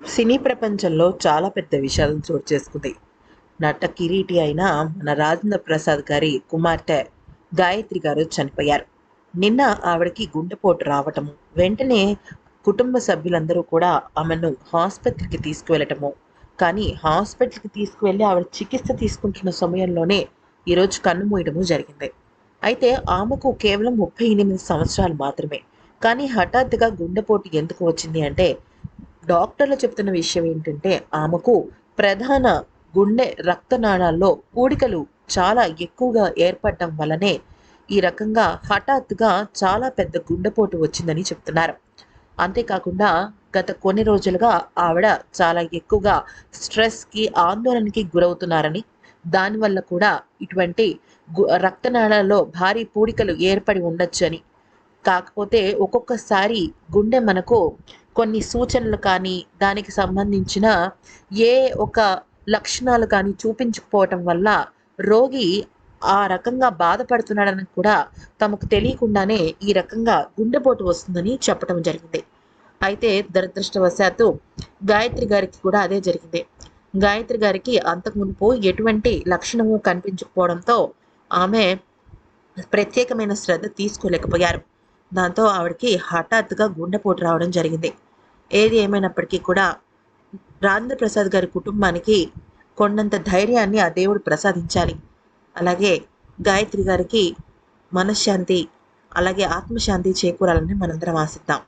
సినీ ప్రపంచంలో చాలా పెద్ద విషాదం చోటు చేసుకుంది. నట కిరీటి అయిన మన రాజేంద్ర ప్రసాద్ గారి కుమార్తె గాయత్రి గారు చనిపోయారు. నిన్న ఆవిడకి గుండెపోటు రావటము వెంటనే కుటుంబ సభ్యులందరూ కూడా ఆమెను హాస్పిటల్కి తీసుకువెళ్ళటము. కానీ హాస్పిటల్కి తీసుకువెళ్ళి ఆవిడ చికిత్స తీసుకుంటున్న సమయంలోనే ఈరోజు కన్ను మూయడము జరిగింది. అయితే ఆమెకు కేవలం ముప్పై ఎనిమిది సంవత్సరాలు మాత్రమే. కానీ హఠాత్తుగా గుండెపోటు ఎందుకు వచ్చింది అంటే డాక్టర్లు చెప్తున్న విషయం ఏంటంటే ఆమెకు ప్రధాన గుండె రక్తనాళాల్లో పూడికలు చాలా ఎక్కువగా ఏర్పడటం వల్లనే ఈ రకంగా హఠాత్తుగా చాలా పెద్ద గుండెపోటు వచ్చిందని చెప్తున్నారు. అంతేకాకుండా గత కొన్ని రోజులుగా ఆవిడ చాలా ఎక్కువగా స్ట్రెస్కి ఆందోళనకి గురవుతున్నారని దానివల్ల కూడా ఇటువంటి గు రక్తనాళాల్లో భారీ పూడికలు ఏర్పడి ఉండొచ్చు అని కాకపోతే ఒక్కొక్కసారి గుండె మనకు కొన్ని సూచనలు కానీ దానికి సంబంధించిన ఏ ఒక లక్షణాలు కానీ చూపించకపోవటం వల్ల రోగి ఆ రకంగా బాధపడుతున్నాడని కూడా తమకు తెలియకుండానే ఈ రకంగా గుండెపోటు వస్తుందని చెప్పడం జరిగింది. అయితే దురదృష్టవశాత్తు గాయత్రి గారికి కూడా అదే జరిగింది. గాయత్రి గారికి అంతకుమునుపు ఎటువంటి లక్షణము కనిపించకపోవడంతో ఆమె ప్రత్యేకమైన శ్రద్ధ తీసుకోలేకపోయారు. దాంతో ఆవిడకి హఠాత్తుగా గుండెపోటు రావడం జరిగింది. ఏది ఏమైనప్పటికీ కూడా రాజేంద్ర ప్రసాద్ గారి కుటుంబానికి కొండంత ధైర్యాన్ని ఆ దేవుడు ప్రసాదించాలి. అలాగే గాయత్రి గారికి మనశ్శాంతి అలాగే ఆత్మశాంతి చేకూరాలని మనందరం ఆశిద్దాం.